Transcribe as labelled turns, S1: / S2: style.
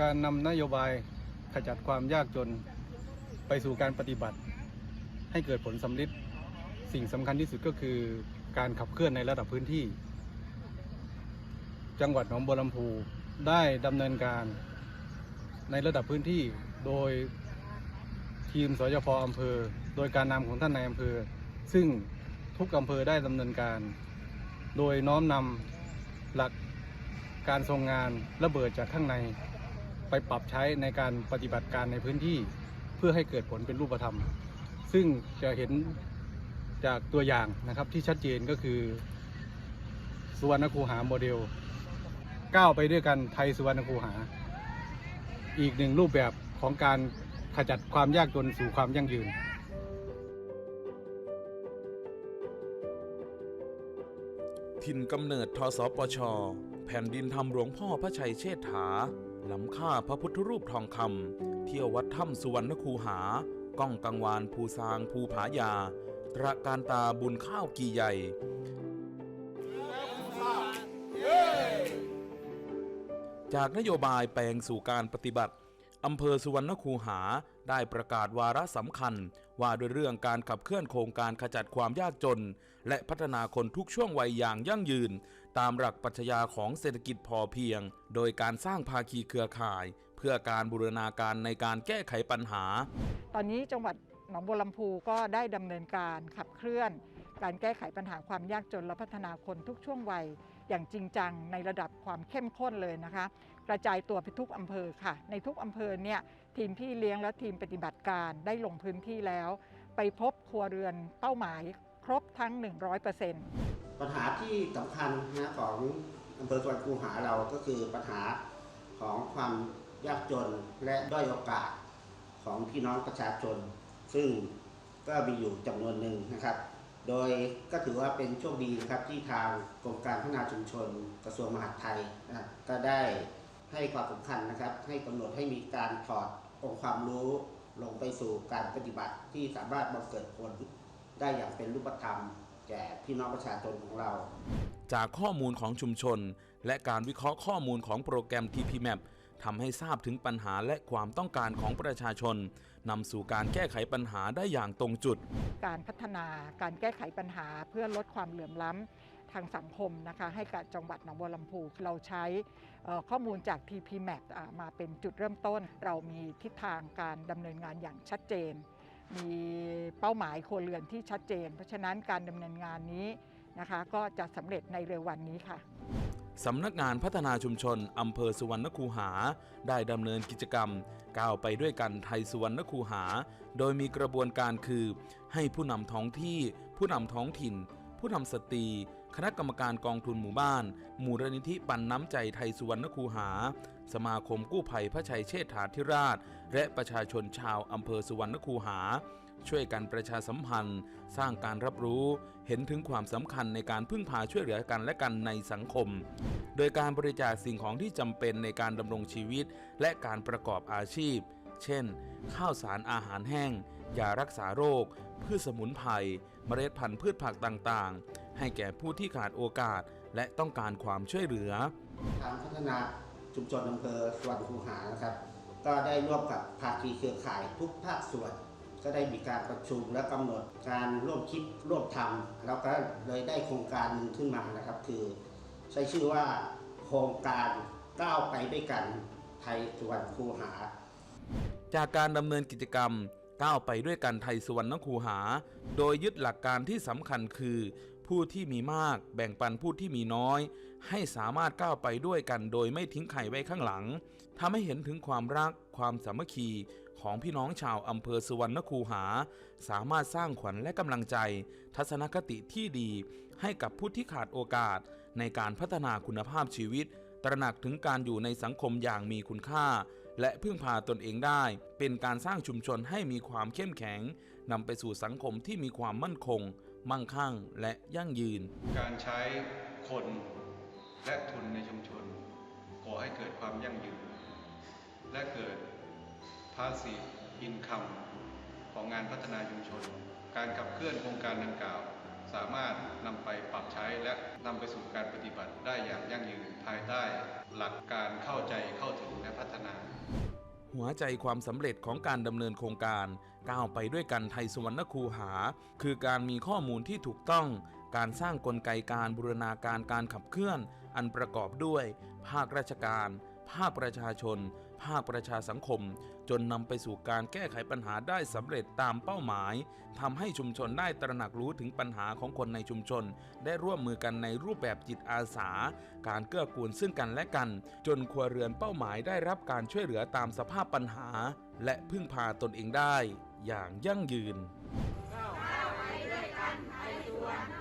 S1: การนำนโยบายขจัดความยากจนไปสู่การปฏิบัติ ให้เกิดผลสำลิดสิ่งสำคัญที่สุดก็คือการขับเคลื่อนในระดับพื้นที่ จังหวัดหนองบัวลำพูได้ดำเนินการในระดับพื้นที่โดยทีมสยพอำเภอ โดยการนำของท่านนายอำเภอ ซึ่งทุกอำเภอได้ดำเนินการ โดยน้อมนำหลักการทรงงานระเบิดจากข้างใน ไปปรับใช้ในการปฏิบัติการในพื้นที่เพื่อให้เกิดผลเป็นรูปธรรม ซึ่งจะเห็นจากตัวอย่างนะครับที่ชัดเจนก็คือ สุวรรณคูหาโมเดลก้าวไปด้วยกันไทยสุวรรณคูหา อีกหนึ่งรูปแบบของการขจัดความยากจนสู่ความยั่งยืน
S2: ถิ่นกำเนิดทสปช แผ่นดินทำหลวงพ่อพระชัยเชษฐา ล้ำค่าพระพุทธรูปทองคำเที่ยววัดถ้ำสุวรรณคูหา ก้องกังวานภูซางภูผายา ตระการตาบุญข้าวกี่ใหญ่จากนโยบายแปลงสู่การปฏิบัติ อำเภอสุวรรณคูหาได้ประกาศวาระสำคัญ ว่าด้วยเรื่องการขับเคลื่อนโครงการขจัดความยากจน และพัฒนาคนทุกช่วงวัยอย่างยั่งยืน ตามหลักปรัชญาของเศรษฐกิจพอเพียง โดยการสร้างภาคีเครือข่าย เพื่อการบูรณาการในการแก้ไขปัญหา
S3: ตอนนี้จังหวัดหนองบัวลำพูก็ได้ดำเนินการขับเคลื่อน การแก้ไขปัญหาความยากจนและพัฒนาคนทุกช่วงวัยอย่างจริงจังในระดับความเข้มข้นเลยนะคะ กระจายตัวไปทุกอำเภอค่ะ ในทุกอำเภอเนี่ยทีมพี่เลี้ยงและทีมปฏิบัติการได้ลงพื้นที่แล้ว ไปพบครัวเรือนเป้าหมายครบทั้ง 100%
S4: ปัญหาที่สำคัญนะของอำเภอสวนคูหาเราก็คือปัญหาของความยากจนและด้อยโอกาสของพี่น้องประชาชน ซึ่งก็มีอยู่จำนวนหนึ่งนะครับ โดยก็ถือว่าเป็นโชคดีนะครับที่ทางกรมการพัฒนาชุมชนกระทรวงมหาดไทยนะก็ได้ ให้ความสำคัญนะครับ ให้กำหนดให้มีการถอดองค์ความรู้ลงไปสู่การปฏิบัติที่สามารถบังเกิดผลได้อย่างเป็นรูปธรรม แก่พี่น้องประชาชนของเรา
S2: จากข้อมูลของชุมชน และการวิเคราะห์ข้อมูลของโปรแกรม TPMAP ทำให้ทราบถึงปัญหาและความต้องการของประชาชนนำสู่การแก้ไขปัญหาได้อย่างตรงจุด
S3: การพัฒนาการแก้ไขปัญหาเพื่อลดความเหลื่อมล้ำ ทางสังคมนะคะให้กับจังหวัดหนองบัวลำพูเราใช้ข้อมูลจาก TPMAP มาเป็นจุดเริ่มต้น เรามีทิศทางการดำเนินงานอย่างชัดเจน มีเป้าหมายครัวเรือนที่ชัดเจน เพราะฉะนั้นการดำเนินงานนี้นะคะก็จะสำเร็จในเร็ววันนี้ค่ะ
S2: สำนักงานพัฒนาชุมชนอำเภอสุวรรณคูหา ได้ดำเนินกิจกรรมก้าวไปด้วยกันไทยสุวรรณคูหา โดยมีกระบวนการคือ ให้ผู้นำท้องที่ ผู้นำท้องถิ่น ผู้นำสตรี คณะกรรมการกองทุนหมู่บ้าน มูลนิธิปันน้ำใจไทยสุวรรณคูหา สมาคมกู้ภัยพระชัยเชษฐาธิราช และประชาชนชาวอำเภอสุวรรณคูหา ช่วยกันประชาสัมพันธ์ สร้างการรับรู้ เห็นถึงความสำคัญในการพึ่งพาช่วยเหลือกันและกันในสังคม โดยการบริจาคสิ่งของที่จำเป็นในการดำรงชีวิต และการประกอบอาชีพ เช่น ข้าวสารอาหารแห้ง ยารักษาโรค พืชสมุนไพรเมล็ดพันธุ์พืชผักต่างๆ ให้แก่ผู้ที่ขาดโอกาสและต้องการความช่วยเหลือ
S4: ทางพัฒนาชุมชนอำเภอสวรรณคูหานะครับ ก็ได้ร่วมกับภาคีเครือข่ายทุกภาคส่วน ก็ได้มีการประชุมและกำหนดการร่วมคิดร่วมทำแล้วก็เลยได้โครงการหนึ่งขึ้นมานะครับ คือ ใช้ชื่อว่าโครงการก้าวไปด้วยกันไทยสวรรณคูหา
S2: จากการดำเนินกิจกรรม ก้าวไปด้วยกันไทยสุวรรณคูหา โดยยึดหลักการที่สำคัญคือ ผู้ที่มีมากแบ่งปันผู้ที่มีน้อย ให้สามารถก้าวไปด้วยกันโดยไม่ทิ้งใครไว้ข้างหลังทำให้เห็นถึงความรักความสามัคคีของพี่น้องชาวอำเภอสุวรรณคูหา สามารถสร้างขวัญและกำลังใจ ทัศนคติที่ดี ให้กับผู้ที่ขาดโอกาส ในการพัฒนาคุณภาพชีวิต ตระหนักถึงการอยู่ในสังคมอย่างมีคุณค่า และพึ่งพาตนเองได้ เป็นการสร้างชุมชนให้มีความเข้มแข็งนำไปสู่สังคมที่มีความมั่นคง มั่งคั่ง และยั่งยืน
S1: การใช้คนและทุนในชุมชนก่อให้เกิดความยั่งยืน และเกิดภาษีอินคัมของงานพัฒนาชุมชน การขับเคลื่อนโครงการดังกล่าว สามารถนำไปปรับใช้และนำไปสู่การปฏิบัติได้อย่างยั่งยืนภายใต้หลักการเข้าใจเข้าถึงและพัฒนา
S2: หัวใจความสำเร็จของการดำเนินโครงการก้าวไปด้วยกันไทยสวรรณคูหา คือการมีข้อมูลที่ถูกต้อง การสร้างกลไกการบูรณาการการขับเคลื่อน อันประกอบด้วย ภาคราชการ ภาคประชาชน ภาคประชาสังคม จนนำไปสู่การแก้ไขปัญหาได้สำเร็จตามเป้าหมายทำให้ชุมชนได้ตระหนักรู้ถึงปัญหาของคนในชุมชน ได้ร่วมมือกันในรูปแบบจิตอาสา การเกื้อกูลซึ่งกันและกัน จนครัวเรือนเป้าหมายได้รับการช่วยเหลือตามสภาพปัญหา และพึ่งพาตนเองได้ อย่างยั่งยืนข้าไปด้วยกันไปด้วย